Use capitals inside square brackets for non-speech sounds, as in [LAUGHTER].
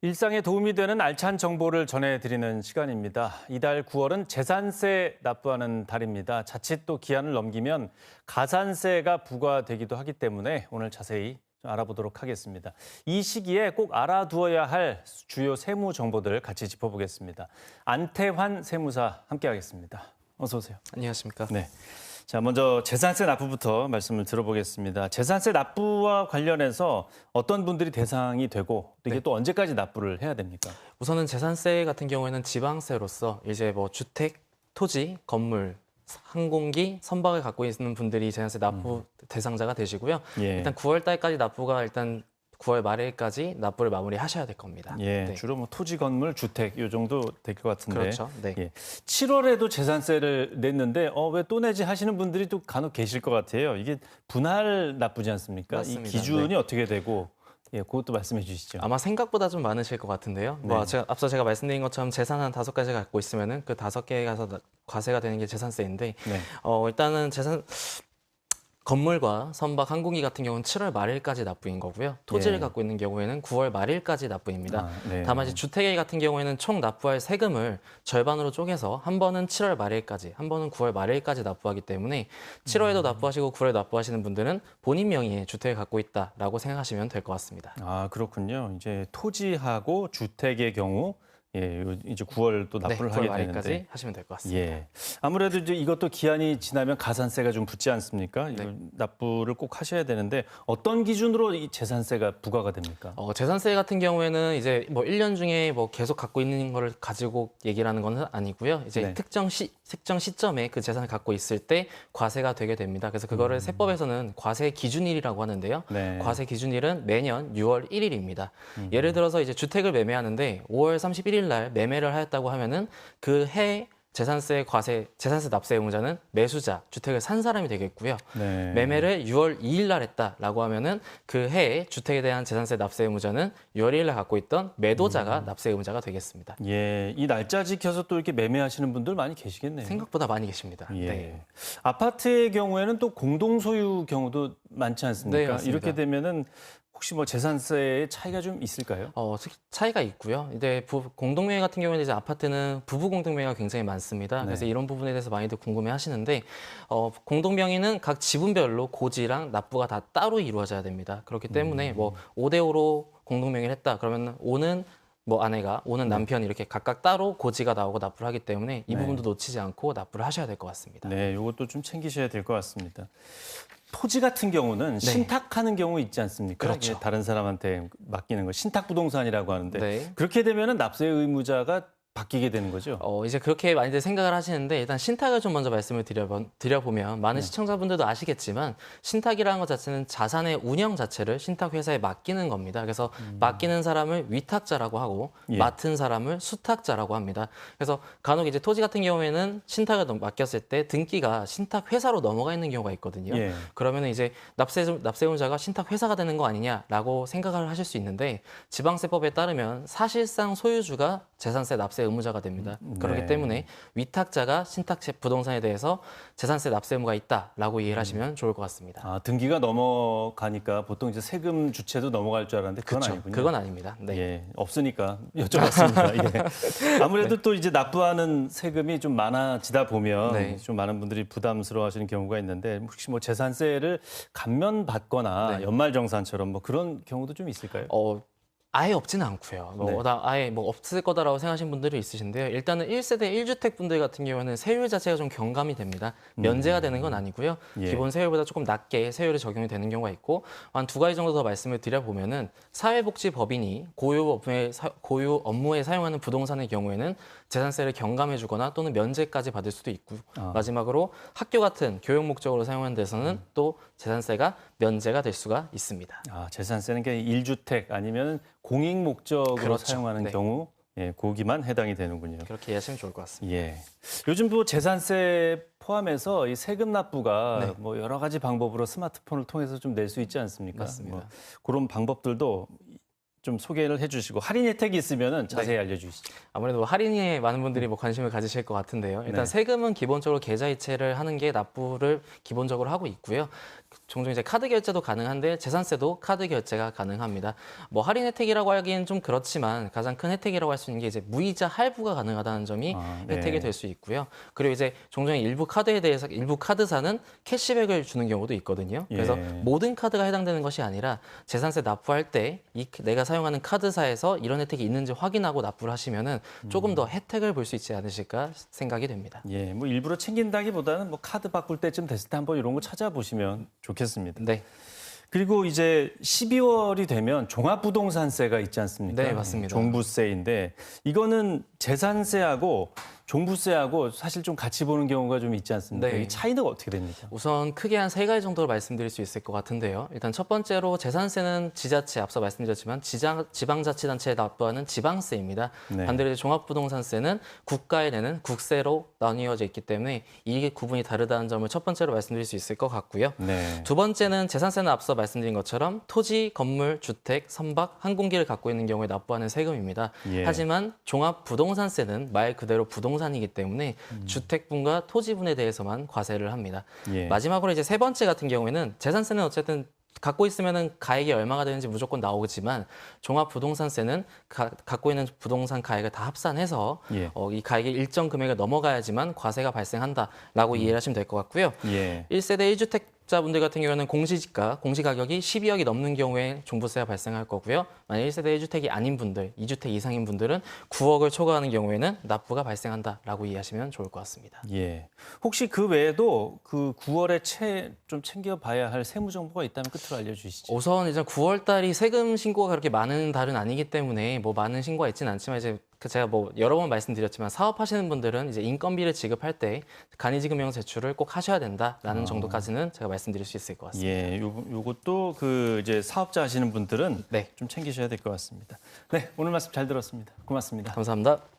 일상에 도움이 되는 알찬 정보를 전해드리는 시간입니다. 이달 9월은 재산세 납부하는 달입니다. 자칫 또 기한을 넘기면 가산세가 부과되기도 하기 때문에 오늘 자세히 좀 알아보도록 하겠습니다. 이 시기에 꼭 알아두어야 할 주요 세무 정보들 같이 짚어보겠습니다. 안태환 세무사 함께하겠습니다. 어서 오세요. 안녕하십니까. 네. 자, 먼저 재산세 납부부터 말씀을 들어보겠습니다. 재산세 납부와 관련해서 어떤 분들이 대상이 되고 또 이게 네. 또 언제까지 납부를 해야 됩니까? 우선은 재산세 같은 경우에는 지방세로서 이제 뭐 주택, 토지, 건물, 항공기, 선박을 갖고 있는 분들이 재산세 납부 대상자가 되시고요. 예. 일단 9월 달까지 납부가 일단 9월 말일까지 납부를 마무리하셔야 될 겁니다. 예, 네. 주로 뭐 토지, 건물, 주택 요 정도 될 것 같은데. 그렇죠. 네. 예. 7월에도 재산세를 냈는데 어, 왜 또 내지 하시는 분들이 또 간혹 계실 것 같아요. 이게 분할 납부지 않습니까? 맞습니다. 이 기준이 네. 어떻게 되고 예, 그것도 말씀해 주시죠. 아마 생각보다 좀 많으실 것 같은데요. 뭐 네. 제가 앞서 제가 말씀드린 것처럼 재산 한 다섯 가지 갖고 있으면은 그 다섯 개가 서 과세가 되는 게 재산세인데 네. 어, 일단은 재산 건물과 선박, 항공기 같은 경우는 7월 말일까지 납부인 거고요. 토지를 예. 갖고 있는 경우에는 9월 말일까지 납부입니다. 아, 네. 다만 이제 주택 같은 경우에는 총 납부할 세금을 절반으로 쪼개서 한 번은 7월 말일까지, 한 번은 9월 말일까지 납부하기 때문에 7월에도 납부하시고 9월에 납부하시는 분들은 본인 명의의 주택을 갖고 있다라고 생각하시면 될 것 같습니다. 아, 그렇군요. 이제 토지하고 주택의 경우 예, 요- 이제 9월 또 네, 납부를 9월 하게 말일까지 되는데 하시면 될 것 같습니다. 예. 아무래도 이제 이것도 기한이 지나면 가산세가 좀 붙지 않습니까? 네. 납부를 꼭 하셔야 되는데 어떤 기준으로 이 재산세가 부과가 됩니까? 어, 재산세 같은 경우에는 이제 뭐 1년 중에 뭐 계속 갖고 있는 거를 가지고 얘기를 하는 건 아니고요. 이제 네. 특정 시, 특정 시점에 그 재산을 갖고 있을 때 과세가 되게 됩니다. 그래서 그거를 세법에서는 과세 기준일이라고 하는데요. 음. 네. 과세 기준일은 매년 6월 1일입니다. 음. 예를 들어서 이제 주택을 매매하는데 5월 31일 날 매매를 하였다고 하면은 그 해 재산세 과세 재산세 납세 의무자는 매수자 주택을 산 사람이 되겠고요. 네. 매매를 6월 2일 날 했다라고 하면은 그 해에 주택에 대한 재산세 납세 의무자는 6월 1일 날 갖고 있던 매도자가 납세 의무자가 되겠습니다. 예, 이 날짜 지켜서 또 이렇게 매매하시는 분들 많이 계시겠네요. 생각보다 많이 계십니다. 예. 네. 아파트의 경우에는 또 공동 소유 경우도 많지 않습니까? 네. 이렇게 되면은 혹시 뭐 재산세의 차이가 좀 있을까요? 어, 차- 차이가 있고요. 이제 부- 공동명의 같은 경우에는 이제 아파트는 부부 공동명의가 굉장히 많습니다. 그래서 네. 이런 부분에 대해서 많이들 궁금해 하시는데 어, 공동명의는 각 지분별로 고지랑 납부가 다 따로 이루어져야 됩니다. 그렇기 때문에 뭐 5대 5로 공동명의를 했다. 그러면 5는 뭐 아내가, 5는 남편이 이렇게 각각 따로 고지가 나오고 납부를 하기 때문에 이 네. 부분도 놓치지 않고 납부를 하셔야 될 것 같습니다. 네, 이것도 좀 챙기셔야 될 것 같습니다. 토지 같은 경우는 신탁하는 경우 있지 않습니까? 네. 그렇죠. 이게 다른 사람한테 맡기는 거 신탁 부동산이라고 하는데 네. 그렇게 되면은 납세 의무자가 바뀌게 되는 거죠. 어, 이제 그렇게 많이들 생각을 하시는데 일단 신탁을 좀 먼저 말씀을 드려보, 드려보면 네. 많은 시청자분들도 아시겠지만 신탁이라는 것 자체는 자산의 운영 자체를 신탁 회사에 맡기는 겁니다. 그래서 맡기는 사람을 위탁자라고 하고 음. 예. 맡은 사람을 수탁자라고 합니다. 그래서 간혹 이제 토지 같은 경우에는 신탁을 넘- 맡겼을 때 등기가 신탁 회사로 넘어가 있는 경우가 있거든요. 예. 그러면 이제 납세 납세의무자가 신탁 회사가 되는 거 아니냐라고 생각을 하실 수 있는데 지방세법에 따르면 사실상 소유주가 재산세 납세 의무자가 됩니다. 네. 그렇기 때문에 위탁자가 신탁 부동산에 대해서 재산세 납세 의무가 있다라고 이해를 하시면 좋을 것 같습니다. 아, 등기가 넘어가니까 보통 이제 세금 주체도 넘어갈 줄 알았는데 그건 그렇죠. 아니군요. 그건 아닙니다. 네. 예, 없으니까 [LAUGHS] 여쭤봤습니다. 예. 아무래도 또 이제 납부하는 세금이 좀 많아지다 보면 네. 좀 많은 분들이 부담스러워하시는 경우가 있는데 혹시 뭐 재산세를 감면받거나 네. 연말정산처럼 뭐 그런 경우도 좀 있을까요? 어, 아예 없지는 않고요. 뭐 네. 나 아예 뭐 없을 거다라고 생각하시는 분들이 있으신데요. 일단은 1세대 1주택 분들 같은 경우는 세율 자체가 좀 경감이 됩니다. 면제가 되는 건 아니고요. 음. 예. 기본 세율보다 조금 낮게 세율이 적용이 되는 경우가 있고 한 두 가지 정도 더 말씀을 드려보면은 사회복지법인이 고유 업무에 사- 고유 업무에 사용하는 부동산의 경우에는 재산세를 경감해주거나 또는 면제까지 받을 수도 있고 아. 마지막으로 학교 같은 교육 목적으로 사용하는 데서는 음. 또 재산세가 면제가 될 수가 있습니다. 아, 재산세는 게 1주택 아니면 공익 목적으로 그렇죠. 사용하는 네. 경우 예, 거기만 해당이 되는군요. 그렇게 이해하시면 좋을 것 같습니다. 예. 요즘 또 재산세 포함해서 이 세금 납부가 네. 뭐 여러 가지 방법으로 스마트폰을 통해서 좀 낼 수 있지 않습니까? 맞습니다. 뭐 그런 방법들도 좀 소개를 해주시고 할인 혜택이 있으면은 자세히 네. 알려주시죠. 아무래도 할인에 많은 분들이 뭐 관심을 가지실 것 같은데요. 일단 네. 세금은 기본적으로 계좌이체를 하는 게 납부를 기본적으로 하고 있고요. 종종 이제 카드 결제도 가능한데 재산세도 카드 결제가 가능합니다. 뭐 할인 혜택이라고 하기엔 좀 그렇지만 가장 큰 혜택이라고 할 수 있는 게 이제 무이자 할부가 가능하다는 점이 아, 네. 혜택이 될 수 있고요. 그리고 이제 종종 일부 카드에 대해서 일부 카드사는 캐시백을 주는 경우도 있거든요. 그래서 예. 모든 카드가 해당되는 것이 아니라 재산세 납부할 때 이 내가 사용하는 카드사에서 이런 혜택이 있는지 확인하고 납부를 하시면은 조금 더 혜택을 볼 수 있지 않으실까 생각이 됩니다. 예, 뭐 일부러 챙긴다기보다는 뭐 카드 바꿀 때쯤 됐을 때 한번 이런 거 찾아보시면 좋겠 습니다. 네. 그리고 이제 12월이 되면 종합부동산세가 있지 않습니까? 네, 맞습니다. 종부세인데 이거는 재산세하고 종부세하고 사실 좀 같이 보는 경우가 좀 있지 않습니까? 네. 이 차이는 어떻게 됩니까? 우선 크게 한 세 가지 정도로 말씀드릴 수 있을 것 같은데요. 일단 첫 번째로 재산세는 지자체 앞서 말씀드렸지만 지자, 지방자치단체에 납부하는 지방세입니다. 네. 반대로 종합부동산세는 국가에 내는 국세로 나뉘어져 있기 때문에 이게 구분이 다르다는 점을 첫 번째로 말씀드릴 수 있을 것 같고요. 네. 두 번째는 재산세는 앞서 말씀드린 것처럼 토지, 건물, 주택, 선박, 항공기를 갖고 있는 경우에 납부하는 세금입니다. 예. 하지만 종합부동산세는 말 그대로 부동 산이기 때문에 음. 주택분과 토지분에 대해서만 과세를 합니다. 예. 마지막으로 이제 세 번째 같은 경우에는 재산세는 어쨌든 갖고 있으면은 가액이 얼마가 되는지 무조건 나오지만 종합부동산세는 가- 갖고 있는 부동산 가액을 다 합산해서 예. 어, 이 가액이 일정 금액을 넘어가야지만 과세가 발생한다라고 음. 이해를 하시면 될 것 같고요. 예. 1세대 1주택 자분들 같은 경우에는 공시지가, 공시가격이 12억이 넘는 경우에 종부세가 발생할 거고요. 만약 1세대 1주택이 아닌 분들, 2주택 이상인 분들은 9억을 초과하는 경우에는 납부가 발생한다라고 이해하시면 좋을 것 같습니다. 예. 혹시 그 외에도 그 9월에 채 좀 챙겨봐야 할 세무 정보가 있다면 끝으로 알려주시죠. 우선 이제 9월 달이 세금 신고가 그렇게 많은 달은 아니기 때문에 뭐 많은 신고가 있지는 않지만 이제 그 제가 뭐 여러 번 말씀드렸지만 사업하시는 분들은 이제 인건비를 지급할 때 간이지급명 제출을 꼭 하셔야 된다라는 정도까지는 제가 말씀드릴 수 있을 것 같습니다. 예, 요, 요것도 그 이제 사업자 하시는 분들은 네, 좀 챙기셔야 될 것 같습니다. 네, 오늘 말씀 잘 들었습니다. 고맙습니다. 감사합니다.